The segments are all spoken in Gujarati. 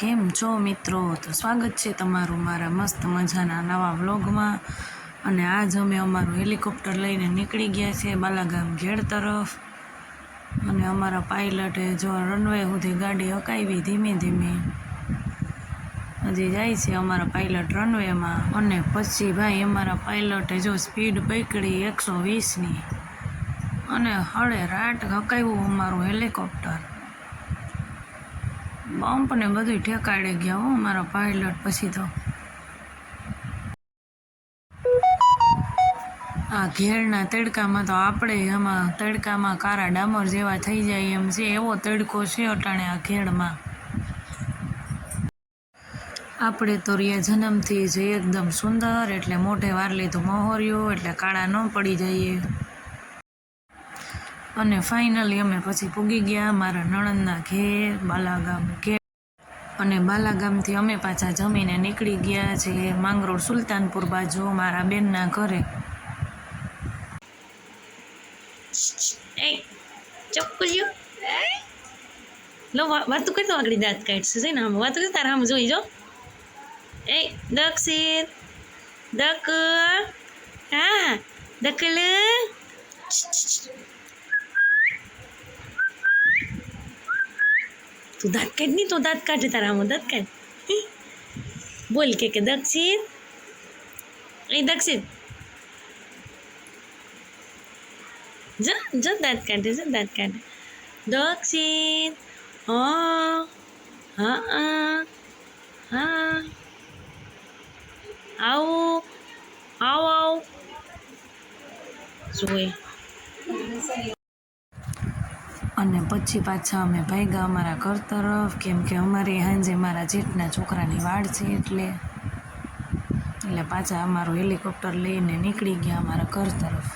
કેમ છો મિત્રો? તો સ્વાગત છે તમારું મારા મસ્ત મજાના નવા વ્લોગમાં. અને આજ અમે અમારું હેલિકોપ્ટર લઈને નીકળી ગયા છીએ બાલાગામ ઘેડ તરફ. અને અમારા પાયલટે જો રનવે સુધી ગાડી હકાવી ધીમે ધીમે. હજી જાય છે અમારા પાયલટ રનવેમાં અને પછી ભાઈ અમારા પાયલટે જો સ્પીડ પકડી એકસો વીસની. અને હળે રાટ હકાવ્યું અમારું હેલિકોપ્ટર. બમ્પ ને બધું ઠેકાડે ગયા હો મારા પાયલટ પછી તો. આ ઘેરના તડકામાં તો આપણે એમાં તડકામાં કારા ડામર જેવા થઈ જાય એમ છે, એવો તડકો છે અટાણે આ ઘેડમાં આપણે તો રહ્યા જન્મથી જે એકદમ સુંદર, એટલે મોઢે વાર લીધું મોહર્યું, એટલે કાળા ન પડી જઈએ. અને ફાઇનલી અમે પછી પૂગી ગયા મારા નણંદના ઘેર, બાલાગામ ઘેર. અને બાલાગામથી અમે પાછા જમીને નીકળી ગયા છે માંગરોળ સુલતાનપુર બાજુ મારા બેનના ઘરે. ચક્કુલ્યું લો વાત વાતું કરતો આગળ દાંત કાઢશે. છે ને આમ વાતું કરતા આમ જોઈ જો. એ દક્ષિત દક હા, દકલ. તું દાંત કાઢ નહીં તો દાંત કાઢે તારા આમાં દાંત કાઢ. બોલ કે કે દક્ષિત એ દક્ષિત જ જો દાંત કાઢે જો દાંત કાઢે દક્ષિત હા હા હા આવો આવો આવો જોઈ અને પછી પાછા અમે ભાગ્યા અમારા ઘર તરફ. કેમ કે અમારી સાંજે મારા જેઠના છોકરાની વાડ છે એટલે એટલે પાછા અમારું હેલિકોપ્ટર લઈને નીકળી ગયા અમારા ઘર તરફ.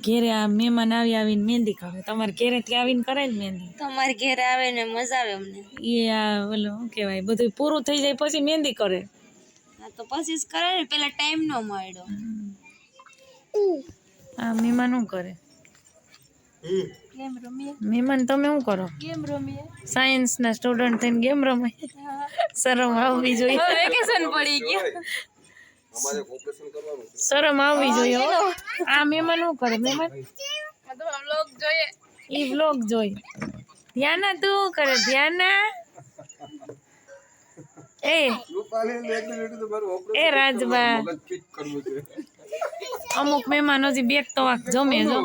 ઘેરે આ મહેમાન આવી આવીને મહેંદી કરે તમારે ઘેરેથી આવીને કરે ને મહેંદી તમારે ઘેરે આવે ને મજા આવે અમને એ આ ઓલું શું કહેવાય બધું પૂરું થઈ જાય પછી મહેંદી કરે હા તો પછી જ કરે ને પેલા ટાઈમ નો મળ્યો આ મહેમાન શું કરે કેમ રમીએ મહેમાન તમે શું કરો કેમ રમીએ સાયન્સના સ્ટુડન્ટ થઈને ગેમ રમે શરમ આવવી જોઈએ વેકેશન પડી ગયું શરમ આવવી જોઈએ હો. આ મહેમાન શું કરે? મહેમાન? લોક જોઈએ. ઈ વ્લોગ જોઈ. ધ્યાના તું કરે? ધ્યાના એ એ રાજબા અમુક મહેમાન હજી બેક તો વાક જમે જો.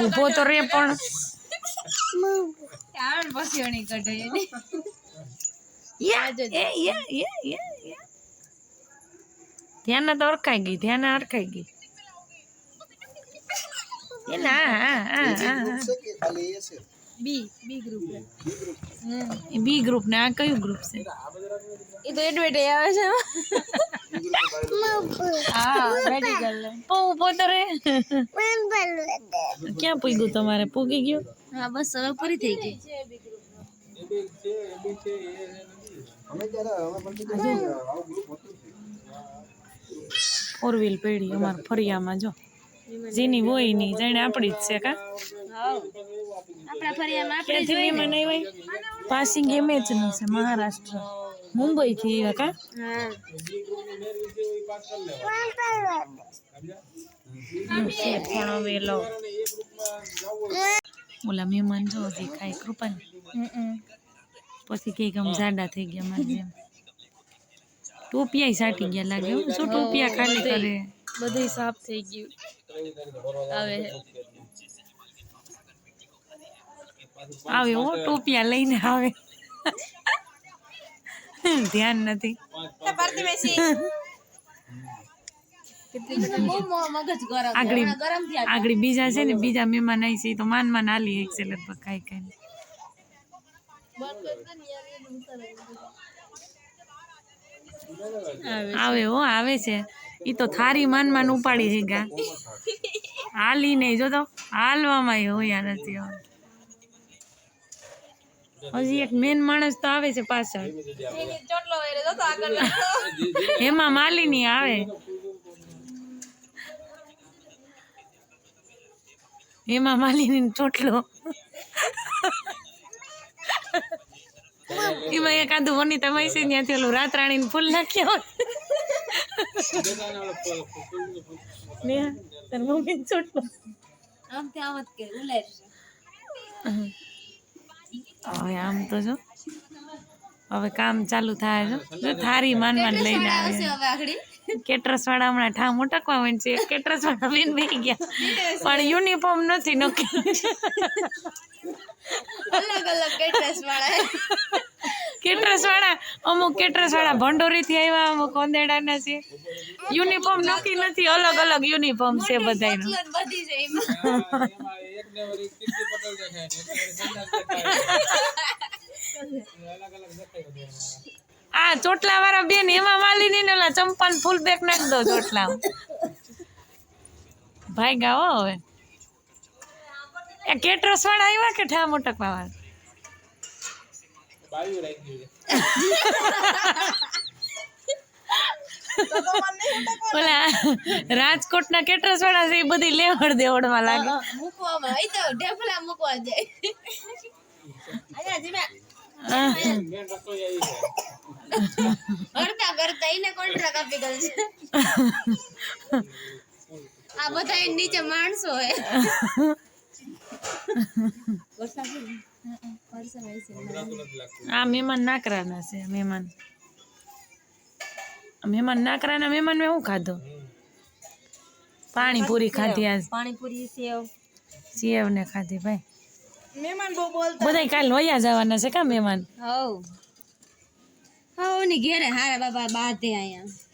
ઊભો તો રે પણ. પછી અણી ધ્યાના તો અરખાઈ ગઈ ધ્યાન અરખાઈ ગઈ. બી બી ગ્રુપ બી ગ્રુપ ને આ કયું ગ્રુપ છે? એ તો એડવેટ આવે છે. હા મેડિકલ પૌ પોતરે ક્યાં પૂગ્યું તમારે? પૂગી ગયું? હા બસ હવે પૂરી થઈ ગઈ. ફોર વ્હીલ પેઢી અમારે ફરિયામાં જો. જેની હોય નહીં જાણે આપણી જ છે કા? આપણા ફરિયામાં પાસિંગ એમ જ નું છે મહારાષ્ટ્ર. મુંબઈ થી આવ્યા કા? હા. પણ હવે લો ઓલા મહેમાન જો દેખાય ખાય કૃપા પછી કઈ આમ જાડા થઈ ગયા મારે જેમ ટોપિયા સાટી ગયા લાગે હો. શું ટોપિયા ખાલી કરે બધું સાફ થઈ ગયું હવે આવે હો ટોપિયા લઈને આવે ધ્યાન નથી બહુ મ- મગજ ગરમ આગળ ગરમ થયા આગળ બીજા છે ને બીજા મહેમાન આવી છે ઈ તો માન માન હાલી એક છે લગભગ ખાઈ ખાઈને આવે હો, આવે છે. ઈ તો થારી માન માન ઉપાડી છે ગા. હાલી નહીં, જો તો હાલવામાં હોયા નથી હજી એક મેન માણસ તો આવે છે પાછળ. એમાં માલિની આવે. હેમાં માલિની ચોટલો. એમાં એક આદુ વનિતા મૈસી ત્યાંથી ઓલું રાતરાણી ફૂલ નાખ્યા તાર મમ્મી ચોટલો આમ થી આમ જ કે હવે આમ તો જો. હવે કામ ચાલુ થાય છે. થારી માન માન લઈને આવે હવે આગળ? કેટરસ વાળા હમણાં ઠામ ઉટકવા હોય છે. કેટરસ વાળા બેન બેહી ગયા. પણ યુનિફોર્મ નથી નક્કી અલગ અલગ કેટરસ વાળા કેટરસ વાળા અમુક કેટરસ વાળા ભંડોરી થી આવ્યા અમુક અંદેડાના છે. યુનિફોર્મ નક્કી નથી. અલગ અલગ યુનિફોર્મ છે બધાયનો. અલગ અલગ બધી છે. એમાં આ ચોટલા વાળા બેન એમાં માલી ને ઓલા ચંપાન ફૂલ બેક નાખી દો ચોટલા ભાઈ ગાવો હવે. એ કેટરસ વાળા આવ્યા કે ઠા મોટક વાળા? ઓલા રાજકોટના કેટરસ વાળા છે એ બધી લેવડ દેવડમાં લાગે. મૂકવામાં. આવી તો ઢેફલા મૂકવા જાય. હડતા કરતા એને કોન્ટ્રાક્ટ આપી ગયો છે. આ બધા નીચે માણસો હે. આ મહેમાન નાકરાના છે મહેમાન. મહેમાન નાકરાના મહેમાન મેં શું ખાધો પાણીપુરી ખાધી આજ. પાણીપુરી સેવ. સેવ ને ખાધી ભાઈ. મહેમાન બહુ બોલતા બધા કાલ વયા જવાના છે કા મહેમાન? હવ. હવ ઓની ઘેરે હારા બાબા બાધે અહીંયા.